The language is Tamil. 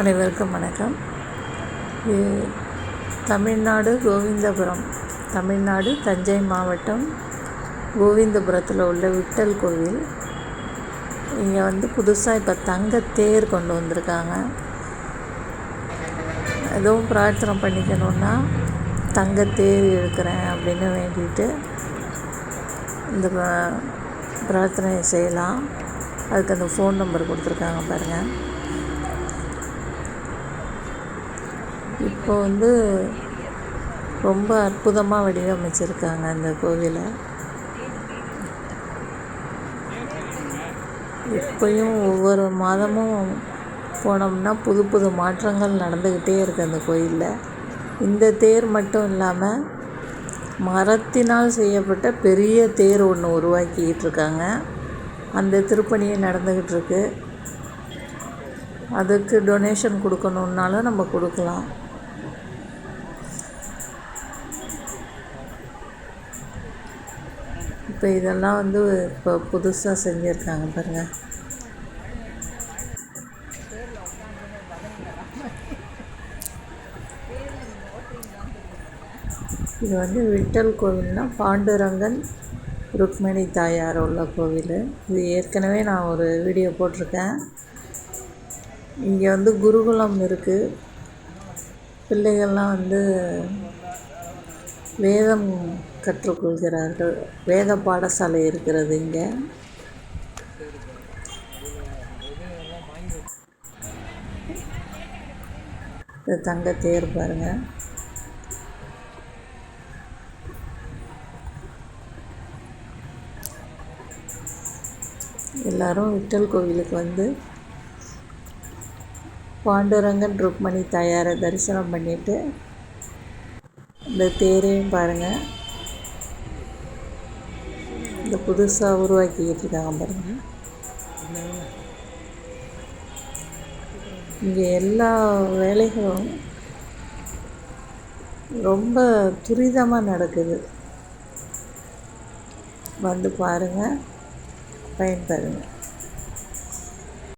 அனைவருக்கும் வணக்கம். தமிழ்நாடு கோவிந்தபுரம் தமிழ்நாடு தஞ்சை மாவட்டம் கோவிந்தபுரத்தில் உள்ள விட்டல் கோவில். இங்கே வந்து புதுசாக இப்போ தங்கத்தேர் கொண்டு வந்திருக்காங்க. எதுவும் பிரார்த்தனை பண்ணிக்கணுன்னா தங்கத்தேர் எடுக்கிறேன் அப்படின்னு வேண்டிட்டு இந்த ப- பிரார்த்தனையை செய்யலாம். அதுக்கு அந்த ஃபோன் நம்பர் கொடுத்துருக்காங்க பாருங்கள் இப்போ வந்து ரொம்ப அற்புதமாக வடிவமைச்சிருக்காங்க அந்த கோவிலை. இப்பயும் ஒவ்வொரு மாதமும் போனோம்னா புது புது மாற்றங்கள் நடந்துக்கிட்டே இருக்குது அந்த கோயிலில். இந்த தேர் மட்டும் இல்லாமல் மரத்தினால் செய்யப்பட்ட பெரிய தேர் ஒன்று உருவாக்கிக்கிட்டு இருக்காங்க. அந்த திருப்பணியே நடந்துக்கிட்டு இருக்கு. அதுக்கு டொனேஷன் கொடுக்கணுன்னாலும் நம்ம கொடுக்கலாம். இப்போ இதெல்லாம் வந்து இப்போ புதுசாக செஞ்சுருக்காங்க பாருங்கள் இது வந்து விட்டல் கோவில்னா பாண்டுரங்கன் ருக்மிணி தாயார் உள்ள கோவில். இது ஏற்கனவே நான் ஒரு வீடியோ போட்டிருக்கேன். இங்கே வந்து குருகுலம் இருக்குது பிள்ளைகள்லாம் வந்து வேதம் கற்றுக்கொள்கிறார்கள். வேத பாடசாலை இருக்கிறது இங்கே. இது தங்க தேர் பாருங்கள் எல்லாரும் விட்டல் கோவிலுக்கு வந்து பாண்டுரங்கன் ருக்மணி தாயாரை தரிசனம் பண்ணிவிட்டு இந்த தேரையும் பாருங்கள் இந்த புதுசாக உருவாக்கிக்கிட்டு இருக்காங்க பாருங்கள் இங்கே எல்லா வேலைகளும் ரொம்ப துரிதமாக நடக்குது. வந்து பாருங்கள் பயன்பெறுங்க